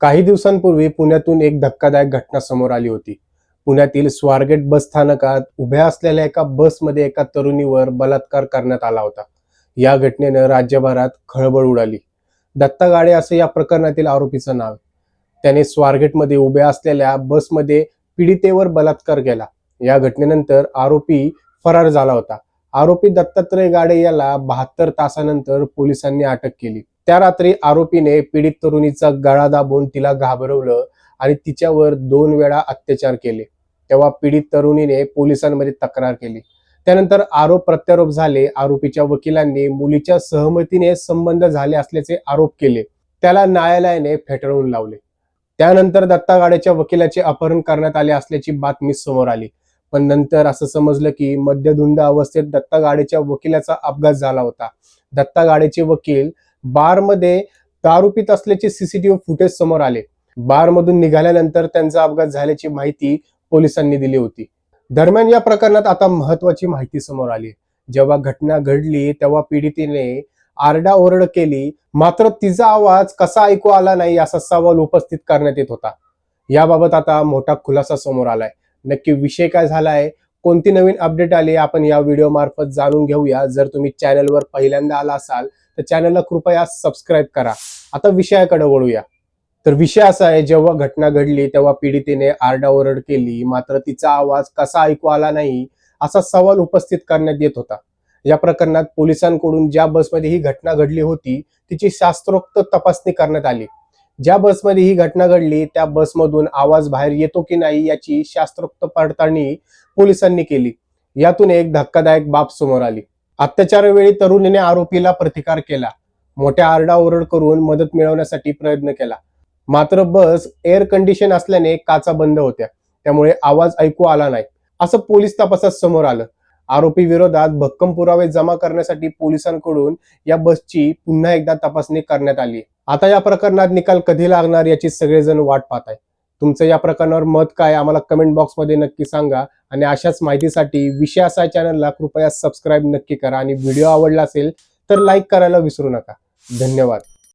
काही दिवसांपूर्वी पुण्यातून एक धक्कादायक घटना समोर आली होती. पुण्यातील स्वारगेट बस स्थानकात उभ्या असलेल्या एका बसमध्ये एका तरुणीवर बलात्कार करण्यात आला होता. या घटनेनं राज्यभरात खळबळ उडाली. दत्ता गाडे असं या प्रकरणातील आरोपीचं नाव त्याने स्वारगेटमध्ये उभ्या असलेल्या बसमध्ये पीडितेवर बलात्कार केला. या घटनेनंतर आरोपी फरार झाला होता. आरोपी दत्तात्रय गाडे याला बहात्तर तासानंतर पोलिसांनी अटक केली. त्या रात्री आरोपीने पीडित तरुणीचा गळा दाबून तिला घाबरवलं आणि तिच्यावर दोन वेळा अत्याचार केले. तेव्हा पीडित तरुणीने पोलिसांमध्ये तक्रार केली. त्यानंतर आरोप प्रत्यारोप झाले. आरोपीच्या वकिलांनी मुलीच्या सहमतीने संबंध झाले असल्याचे आरोप केले. त्याला न्यायालयाने फेटाळून लावले. त्यानंतर दत्ता गाडेच्या वकिलाचे अपहरण करण्यात आले असल्याची बातमी समोर आली. पण नंतर असं समजलं की मद्यधुंद अवस्थेत दत्ता गाडेच्या वकिलाचा अपघात झाला होता. दत्ता गाडेचे वकील बारमध्ये दारू पित असल्याचे सीसीटीव्ही फुटेज समोर आले. बारमधून निघाल्यानंतर त्यांचा अपघात झाल्याची माहिती पोलिसांनी दिली होती. दरम्यान या प्रकरणात आता महत्वाची माहिती समोर आली. जेव्हा घटना घडली तेव्हा पीडितेने आरडाओरड केली मात्र तिचा आवाज कसा ऐकू आला नाही असा सवाल उपस्थित करण्यात येत होता. याबाबत आता मोठा खुलासा समोर आलाय. नक्की विषय काय झालाय? कोणती नवीन अपडेट आली आपण या व्हिडिओ मार्फत जाणून घेऊया. जर तुम्ही चॅनलवर पहिल्यांदा आला असाल तर चॅनलला कृपया सबस्क्राईब करा. आता विषयाकडे वळूया. तर विषय असा आहे जेव्हा घटना घडली तेव्हा पीडितेने आरडाओरड केली मात्र तिचा आवाज कसा ऐकू आला नाही असा सवाल उपस्थित करण्यात येत होता. या प्रकरणात पोलिसांकडून ज्या बसमध्ये ही घटना घडली होती तिची शास्त्रोक्त तपासणी करण्यात आली. ज्या बसमध्ये ही घटना घडली त्या बसमधून आवाज बाहेर येतो की नाही याची शास्त्रोक्त पडताळणी पोलिसांनी केली. यातून एक धक्कादायक बाब समोर आली. अत्याचारावेळी तरुणीने आरोपीला प्रतिकार केला. मोठ्या आरडाओरड करून मदत मिळवण्यासाठी प्रयत्न केला. मात्र बस एअर कंडिशन असल्याने काचा बंद होत्या. त्यामुळे आवाज ऐकू आला नाही. असं पोलीस तपासात समोर आलं. आरोपी विरोधात भक्कम पुरावे जमा करण्यासाठी पोलिसांकडून या बसची पुन्हा एकदा तपासणी करण्यात आली आता या प्रकरणात निकाल कधी लागणार याची सगळेजण वाट पाहत आहे तुमचं या प्रकरणावर मत काय आम्हाला कमेंट बॉक्समध्ये नक्की सांगा. आणि अशाच माहितीसाठी विषय असा चॅनलला कृपया सबस्क्राईब नक्की करा. आणि व्हिडिओ आवडला असेल तर लाईक करायला विसरू नका. धन्यवाद.